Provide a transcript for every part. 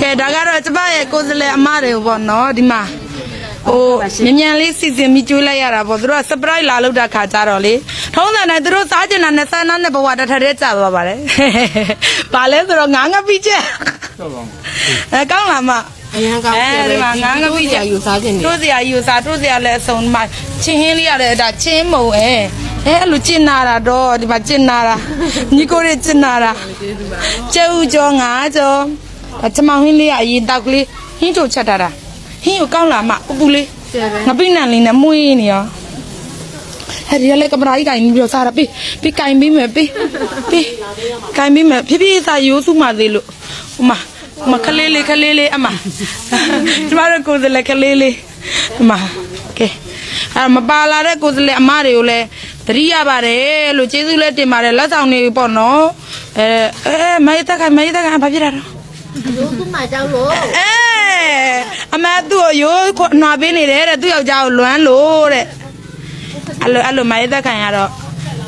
ကဲဒါကတော့ကျမရဲ့ကိုယ်စလဲအမတွေပေါ့နော်ဒီမှာဟိုမြ мян လေးစီစဉ်ပြီးကျွေးလိုက်ရတာပေါ့သူတို့က surprise လာလို့တာခါကြတော့လေထုံးစံတိုင်းသူတို့စားကျင်တာနဲ့ဆန်းနာနဲ့ဘဝတစ်ထက်တည်းကြာသွားပါတယ်ဘာလဲဆိုတော့ငါးငပိချက်အဲကောင်းလားမ အရန်ကောင်းတယ် အဲဒီမှာငါးငပိချက် ယူစားခြင်းနေ တို့စရာယူစားတို့စရာလည်းအစုံဒီမှာချင်းဟင်းလေးရတယ်ဒါချင်းမုံအဲအဲအဲ့လိုကျင်နာတာတော့ဒီမှာကျင်နာတာညီကိုတွေကျင်နာတာကျဲဥကျော်ငါကျော် ဒါချမောင်ဟင်းလေးကအရင်တောက်ကလေးဟင်းချိုချက်ထားတာဟင်းကိုကောင်းလာမှပူပူလေးကျဲပဲငပိနံလေးနဲ့မွေးနေရောဟဲ့ဒီလည်းကင်မရာကြီးကင်ပြီးတော့စားတာပေးပေးကင်ပြီးမယ်ပေးပေးကင်ပြီးမယ်ဖြည်းဖြည်းစားရိုးစုမှသေးလို့ဟိုမှာဟိုမှာခလေးလေးခလေးလေးအမကျမတို့ကိုယ်စလဲခလေးလေးဟိုမှာကဲအဲ့မပါလာတဲ့ကိုယ်စလဲအမတွေကိုလည်းတတိရပါတယ်လို့ကျေးဇူးလည်းတင်ပါတယ်လက်ဆောင်တွေပေါ့နော်အဲအဲမရတဲ့ခိုင်မရတဲ့ခိုင်ဘာဖြစ်တာတော့ ရိုးသူ့မှာကြောက်လို့အဲအမသူ့ကိုရိုးခွနွားပေးနေတယ်တဲ့သူ့ယောက်ျားကိုလွမ်းလို့တဲ့အဲ့လိုအဲ့လိုမရသက်ခံရတော့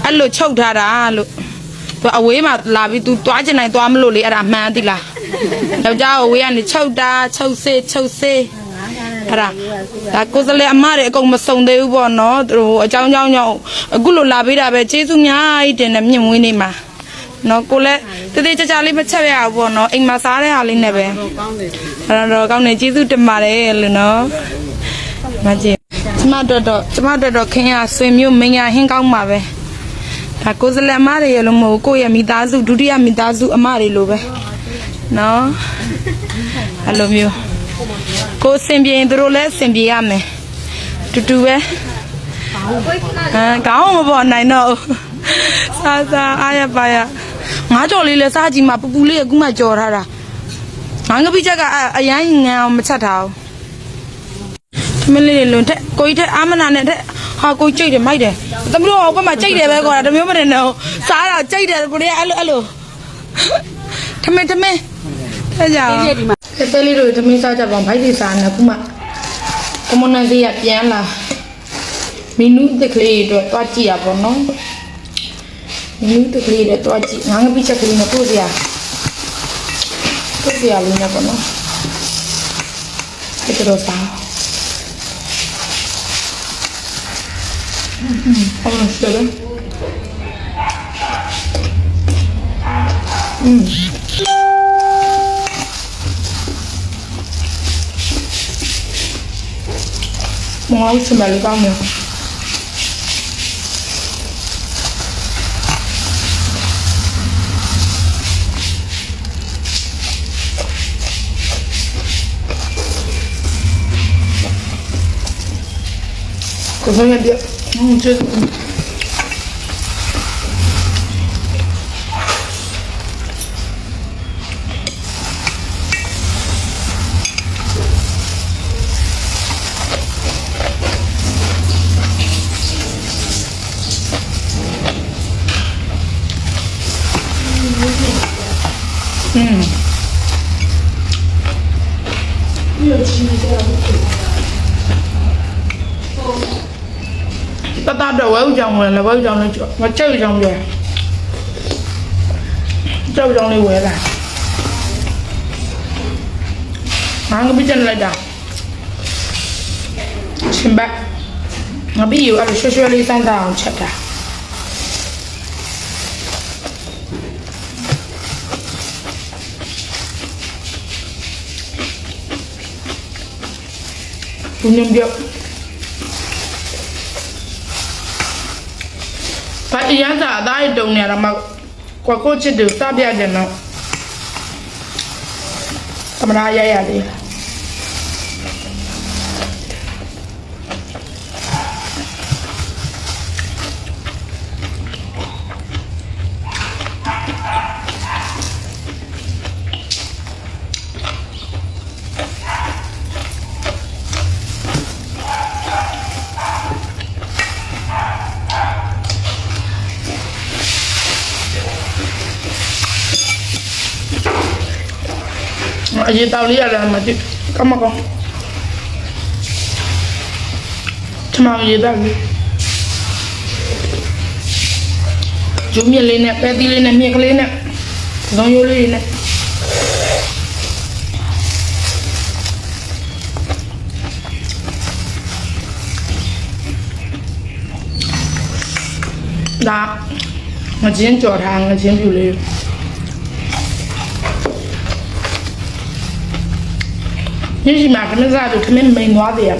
အဲ့လိုချုပ်ထားတာလို့သူအဝေးမှာလာပြီး तू တွားချင်တိုင်းတွားမလို့လေအဲ့ဒါမှန်းသိလားယောက်ျားကိုဝေးကနေချုပ်တာချုပ်စေးချုပ်စေးအဲ့ဒါဒါကိုယ်စလဲအမတွေအကုန်မစုံသေးဘူးပေါ့နော်သူတို့အကြောင်းကြောင်းကြောင့်အခုလိုလာပေးတာပဲကျေးဇူးများကြီးတင်တယ်မြင့်ဝင်းနေမှာ နော်ကိုလည်းတသေးချာချာလေးမချက်ရဘူးပေါ့နော်အိမ်မှာစားတဲ့ဟာလေးနဲ့ပဲကောင်းတယ်အဲ့တော့ကောင်းနေကျေးဇူးတင်ပါတယ်လို့နော်မကြည့်ကျမတို့တော့ကျမတို့တော့ခင်ရဆွေမျိုးမင်းရဟင်းကောင်းပါပဲဒါကိုယ်စလက်အမတွေရလို့မဟုတ်ကိုယ့်ရဲ့မိသားစုဒုတိယမိသားစုအမတွေလိုပဲနော်အဲ့လိုမျိုးကိုယ်အဆင်ပြေရင်သူတို့လည်းအဆင်ပြေရမယ်တူတူပဲအဲကောင်းမပေါ်နိုင်တော့ဘူးစားစားအားရပါရ ငါးကြော်လေးလဲစားကြည့်မှပူပူလေးကခုမှကြော်ထားတာငါငပိချက်ကအအရင်ငန်အောင်မချက်ထားဘူးသမင်းလေးတွေလွန်ထက်ကိုကြီးထက်အာမနာနဲ့ထက်ဟာကိုကြီးကြိတ်တယ်မိုက်တယ်သမီးတို့ကဘက်မှာကြိတ်တယ်ပဲခေါ်တာတမျိုးမတင်တော့စားတော့ကြိတ်တယ်ကိုရီးအဲ့လိုအဲ့လိုထမင်းထမင်းအဲ့ကြောင့်တက်တက်လေးတို့ထမင်းစားကြပါဘိုက်တွေစားနေခုမှကမွန်နန်စီကပြန်လာမီနူးတက်ကလေးတွေတွားကြည့်ရပါတော့ မီနူးတက်ကလေးတွေတွားကြည့်ငါငပိချက်ကလေးနဲ့ကို စရာကိုယ်စရာလေးနဲ့ပေါ့ ta ta đổ ấu chồng là là ấu chồng lên chuột chơi chồng rồi chơi chồng đi quẹt là mà không biết chân lại đâu xin bác. Mà biết yêu nhiều ở social đi, sang tàu chặt cả Punya dia ဘငါပြီးရအဲ့လိုရွှဲရွှဲလေးစမ်းတာအောင်ချက်တာဘူးညံပြောဘာအရန်စာအသားရတုံနေရတာမှကွာကိုချစ်တယ်စပြကြတော့သမရာရရလေး အရင်တောက်လေးရတာမှတိကမကောထမရေတောက်လေးဂျူးမြလေးနဲ့ပဲသီးလေးနဲ့မြက်ကလေးနဲ့ဇွန်ရိုးလေးနဲ့ဒါငချင်းကြော်ထားငချင်းပြူလေး ညရှိမှာခမစားသူခမမိန်သွားတယ်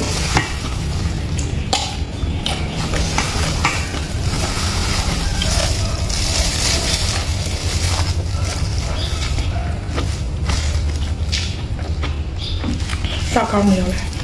စောက်ကောင်းနေရောလား